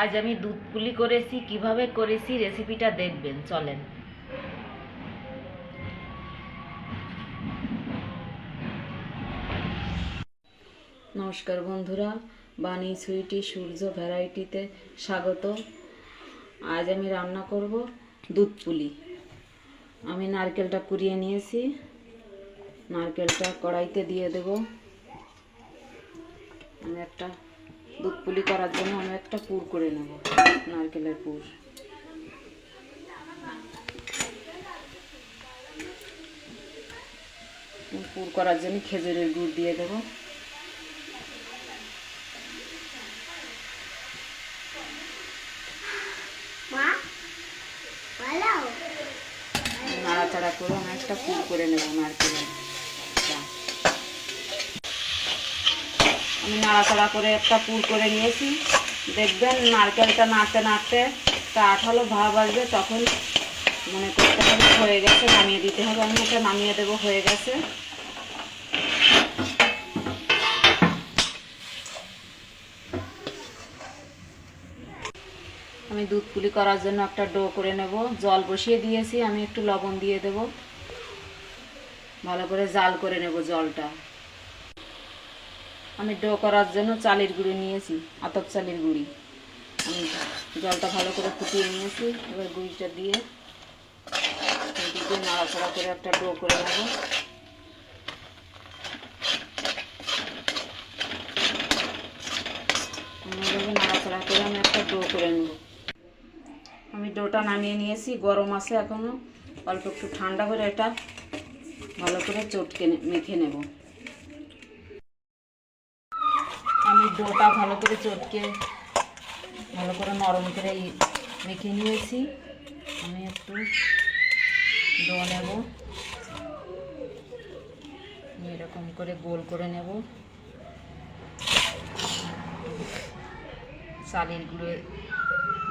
আজ আমি দুধ পুলি করেছি, কীভাবে করেছি রেসিপিটা দেখবেন, চলেন। নমস্কার বন্ধুরা, বাণী সুইটি সূর্য ভ্যারাইটিতে স্বাগত। আজ আমি রান্না করব দুধ পুলি। আমি নারকেলটা কুড়িয়ে নিয়েছি। নারকেলটা কড়াইতে দিয়ে দেব। আমি একটা দুধ পুলি করার জন্য আমি একটা পুর করে নেব নারকেলের পুর। পুর করার জন্য খেজুরের গুড় দিয়ে দেবো। নাড়াচাড়া করে আমি একটা পুর করে নেব নারকেলের। আমি নাড়াচাড়া করে একটা পুর করে নিয়েছি। দেখবেন নারকেলটা নাড়তে নাড়তে একটা আঠালো ভাব আসবে, তখন মনে করতে হবে হয়ে গেছে, নামিয়ে দিতে হবে। আমি এটা নামিয়ে দেবো, হয়ে গেছে। আমি দুধ পুলি করার জন্য একটা ডো করে নেব। জল বসিয়ে দিয়েছি, আমি একটু লবণ দিয়ে দেব। ভালো করে জাল করে নেব জলটা। আমি ডো করার জন্য চালের গুঁড়ি নিয়েছি, আতপ চালের গুঁড়ি। আমি জলটা ভালো করে ফুটিয়ে নিয়েছি, এবার গুঁড়িটা দিয়ে নাড়াচাড়া করে একটা ডো করে নেব। নাড়াচাড়া করে আমি একটা ডো করে নেব। আমি ডোটা নামিয়ে নিয়েছি, গরম আছে এখনও। অল্প একটু ঠান্ডা করে এটা ভালো করে চটকে মেখে নেব। ডোটা ভালো করে চটকে, ভালো করে নরম করে মেখে নিয়েছি। আমি একটু ডো নেব। এরকম করে গোল করে নেব। চালের গুঁড়ো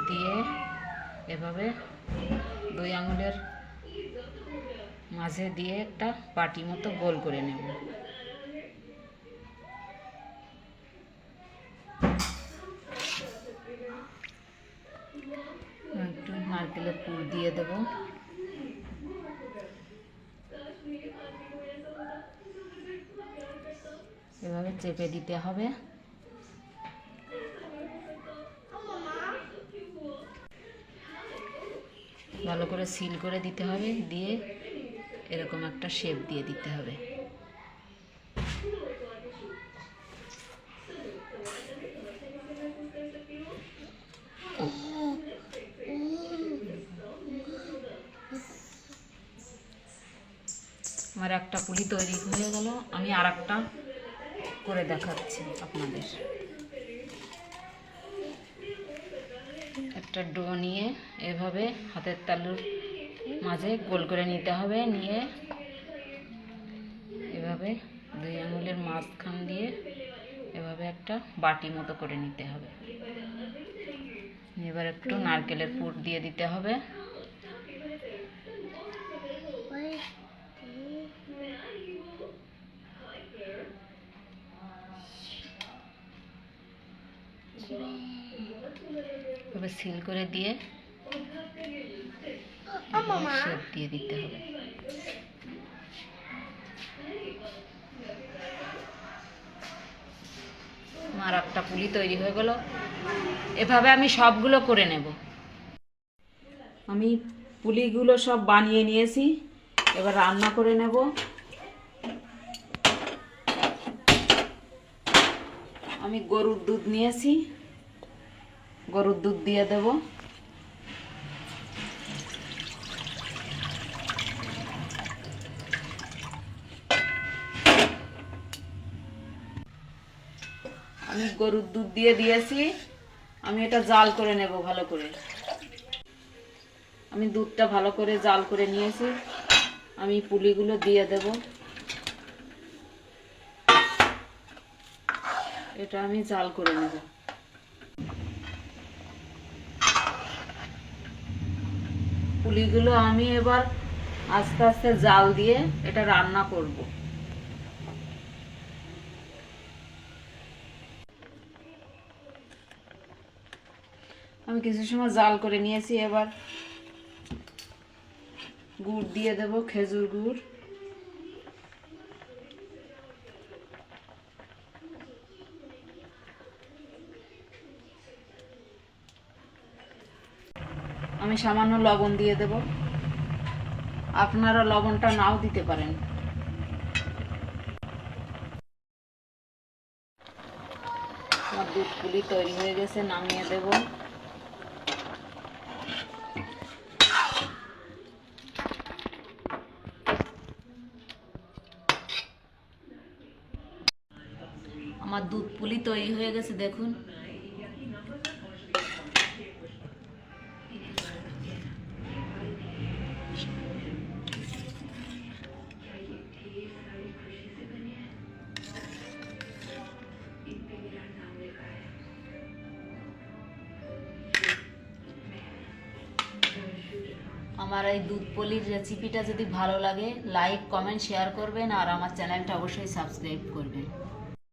দিয়ে এভাবে দুই আঙুলের মাঝে দিয়ে একটা বাটি মতো গোল করে নেব একটু নারকেলের পুর দিয়ে দেব। এভাবে চেপে দিতে হবে। ভালো করে সিল করে দিতে হবে, দিয়ে এরকম একটা শেপ দিয়ে দিতে হবে। আমার একটা পুলি তৈরি হয়ে গেল। আমি আর একটা করে দেখাচ্ছি আপনাদের। একটা ডো নিয়ে এভাবে হাতের তালুর মাঝে গোল করে নিতে হবে। নিয়ে এভাবে দুই আঙুলের মাঝখান দিয়ে এভাবে একটা বাটি মতো করে নিতে হবে। এবার একটু নারকেলের পুর দিয়ে দিতে হবে। এভাবে সিল করে দিয়ে শেপ দিয়ে দিতে হবে। আমার একটা পুলি তৈরি হয়ে গেল। এভাবে আমি সবগুলো করে নেব। আমি পুলিগুলো সব বানিয়ে নিয়েছি। এবার রান্না করে নেব। আমি গরুর দুধ নিয়েছি। গরুর দুধ দিয়ে দেব। আমি গরুর দুধ দিয়ে দিয়েছি। আমি এটা জাল করে নেব ভালো করে। আমি দুধটা ভালো করে জাল করে নিয়েছি। আমি পুলিগুলো দিয়ে দেব। এটা আমি জাল করে নেব। পুলিগুলো আমি এবার আস্তে আস্তে জাল দিয়ে এটা রান্না করব। আমি কিছু সময় জাল করে নিয়েছি, এবার গুড় দিয়ে দেব, খেজুর গুড়। আমি সামান্য লবণ দিয়ে দেব। আপনারা লবণটা নাও দিতে পারেন। আমার দুধ পুলি তৈরি হয়ে গেছে, নামিয়ে দেব। আমার দুধ পুলি তৈরি হয়ে গেছে, দেখুন। আমার এই দুধ পলির রেসিপিটা যদি ভালো লাগে লাইক কমেন্ট শেয়ার করবেন আর আমার চ্যানেলটা অবশ্যই সাবস্ক্রাইব করবেন।